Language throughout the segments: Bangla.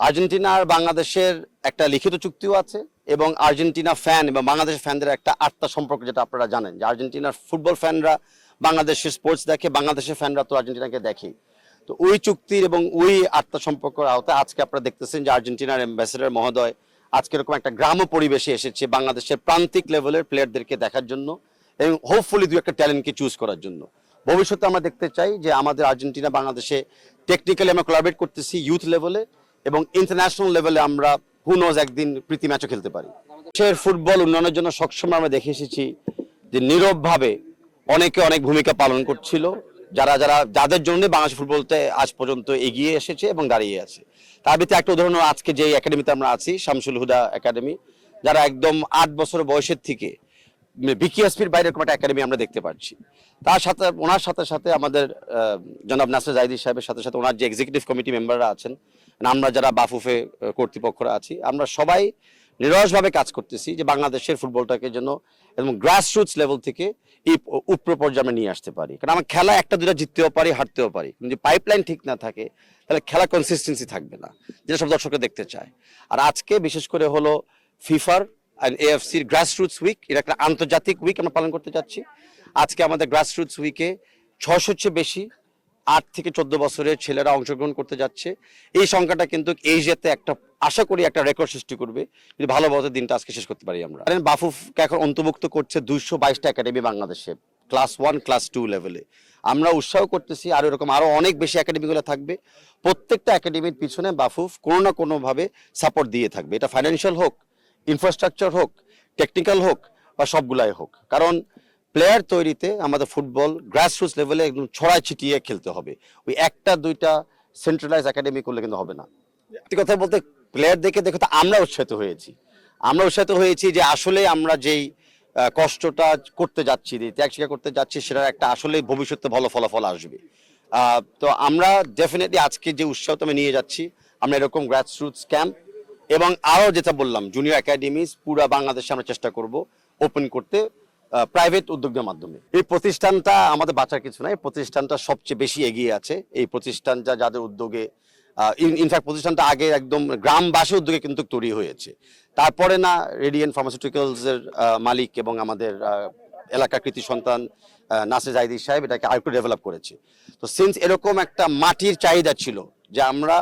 আর্জেন্টিনা আর বাংলাদেশের একটা লিখিত চুক্তিও আছে এবং আর্জেন্টিনা ফ্যান এবং বাংলাদেশের ফ্যানদের একটা আত্মা সম্পর্ক যেটা আপনারা জানেন, যে আর্জেন্টিনার ফুটবল ফ্যানরা বাংলাদেশের স্পোর্টস দেখে, বাংলাদেশের ফ্যানরা তো আর্জেন্টিনাকে দেখে তো ওই চুক্তির এবং ওই আত্মা সম্পর্কের আওতায় আজকে আপনারা দেখতেছেন যে আর্জেন্টিনার অ্যাম্বাসেডার মহোদয় আজকে এরকম একটা গ্রাম্য পরিবেশে এসেছে বাংলাদেশের প্রান্তিক লেভেলের প্লেয়ারদেরকে দেখার জন্য এবং হোপফুলি দু একটা ট্যালেন্টকে চুজ করার জন্য। ভবিষ্যতে আমরা দেখতে চাই যে আমাদের আর্জেন্টিনা বাংলাদেশে টেকনিক্যালি আমরা কোলাবরেট করতেছি ইউথ লেভেলে এবং ইন্টারন্যাশনাল লেভেলে আমরা হুনোজ একদিন প্রীতি ম্যাচও খেলতে পারি। দেশের ফুটবল উন্নয়নের জন্য সবসময় আমরা দেখে এসেছি যে নীরবভাবে অনেকে অনেক ভূমিকা পালন করছিল, যারা যারা যাদের জন্য বাংলাদেশ ফুটবলতে আজ পর্যন্ত এগিয়ে এসেছে এবং দাঁড়িয়ে আছে। তার ভিতরে একটা উদাহরণ আজকে যে একাডেমিতে আমরা আছি, শামসুল হুদা একাডেমি যারা একদম আট বছর বয়সের থেকে বিকিএসপির বাইরে একটা একাডেমি আমরা দেখতে পাচ্ছি। তার সাথে, ওনার সাথে সাথে আমাদের জনাব নাসির জাহিদি সাহেবের সাথে সাথে ওনার যে এক্সিকিউটিভ কমিটি মেম্বাররা আছেন আমরা যারা বাফুফে কর্তৃপক্ষরা আছি, আমরা সবাই নিরসভাবে কাজ করতেছি যে বাংলাদেশের ফুটবলটাকে যেন এবং গ্রাসরুটস লেভেল থেকে এই উপর পর্যায়ে নিয়ে আসতে পারি। কারণ আমার খেলা একটা দুটা জিততেও পারি, হারতেও পারি। কিন্তু পাইপলাইন ঠিক না থাকে, তাহলে খেলা কনসিস্টেন্সি থাকবে না, যেটা সব দর্শকরা দেখতে চায়। আর আজকে বিশেষ করে হলো ফিফার অ্যান্ড এএফসির গ্রাসরুটস উইক এটা একটা আন্তর্জাতিক উইক আমরা পালন করতে যাচ্ছি। আজকে আমাদের গ্রাসরুটস উইকে ছশোর চেয়ে বেশি আট থেকে চোদ্দ বছরের ছেলেরা অংশগ্রহণ করতে যাচ্ছে। এই সংখ্যাটা কিন্তু এশিয়াতে একটা, আশা করি একটা রেকর্ড সৃষ্টি করবে। যদি ভালোভাবে দিনটা আজকে শেষ করতে পারি আমরা। বাফুফকে এখন অন্তর্ভুক্ত করছে দুইশো বাইশটা একাডেমি বাংলাদেশে, ক্লাস ওয়ান, ক্লাস টু লেভেলে। আমরা উৎসাহ করতেছি আর এরকম আরও অনেক বেশি একাডেমিগুলো থাকবে। প্রত্যেকটা একাডেমির পিছনে বাফুফ কোনো না কোনোভাবে সাপোর্ট দিয়ে থাকবে। এটা ফাইন্যান্সিয়াল হোক ইনফ্রাস্ট্রাকচার হোক টেকনিক্যাল হোক বা সবগুলাই হোক। কারণ প্লেয়ার তৈরিতে আমাদের ফুটবল গ্রাসরুটস লেভেলে একদম ছড়ায় ছিটিয়ে খেলতে হবে। ওই একটা, দুইটা সেন্ট্রালাইজ একাডেমি করলে কিন্তু হবে না। কথা বলতে প্লেয়ার দেখে দেখে তো আমরা উৎসাহিত হয়েছি। আমরা উৎসাহিত হয়েছি যে আসলে আমরা যেই কষ্টটা করতে যাচ্ছি ত্যাগ স্বীকার করতে যাচ্ছি, সেটার একটা আসলে ভবিষ্যতে ভালো ফলাফল আসবে। তো আমরা ডেফিনেটলি আজকে যে উৎসাহটা আমি নিয়ে যাচ্ছি, আমরা এরকম গ্রাসরুটস ক্যাম্প এবং আরও যেটা বললাম জুনিয়র একাডেমিজ পুরো বাংলাদেশে আমরা চেষ্টা করব ওপেন করতে। প্রাইভেট উদ্যোগের মাধ্যমে। এই প্রতিষ্ঠানটা আমাদের বাঁচার কিছু না এই প্রতিষ্ঠানটা সবচেয়ে বেশি এগিয়ে আছে। এই প্রতিষ্ঠানটা যাদের উদ্যোগে ইনফ্যাক্ট প্রতিষ্ঠানটা আগে একদম গ্রামবাসী উদ্যোগে কিন্তু তৈরি হয়েছে। তারপরে না রেডিয়েন্ট ফার্মাসিউটিক্যালস এর মালিক এবং আমাদের আহ, এলাকার কৃতি সন্তান নাসির জাহিদি সাহেব এটাকে আরেকটু ডেভেলপ করেছে। তো সিন্স এরকম একটা মাটির চাহিদা ছিল যে আমরা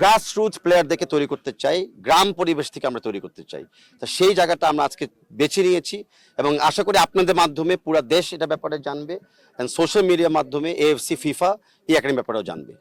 গ্রাস রুটস প্লেয়ারদেরকে তৈরি করতে চাই, গ্রাম পরিবেশ থেকে আমরা তৈরি করতে চাই। তো সেই জায়গাটা আমরা আজকে বেছে নিয়েছি এবং আশা করি আপনাদের মাধ্যমে পুরো দেশ এটা ব্যাপারে জানবে সোশ্যাল মিডিয়ার মাধ্যমে এএফসি ফিফা এই একাডেমি ব্যাপারেও জানবে।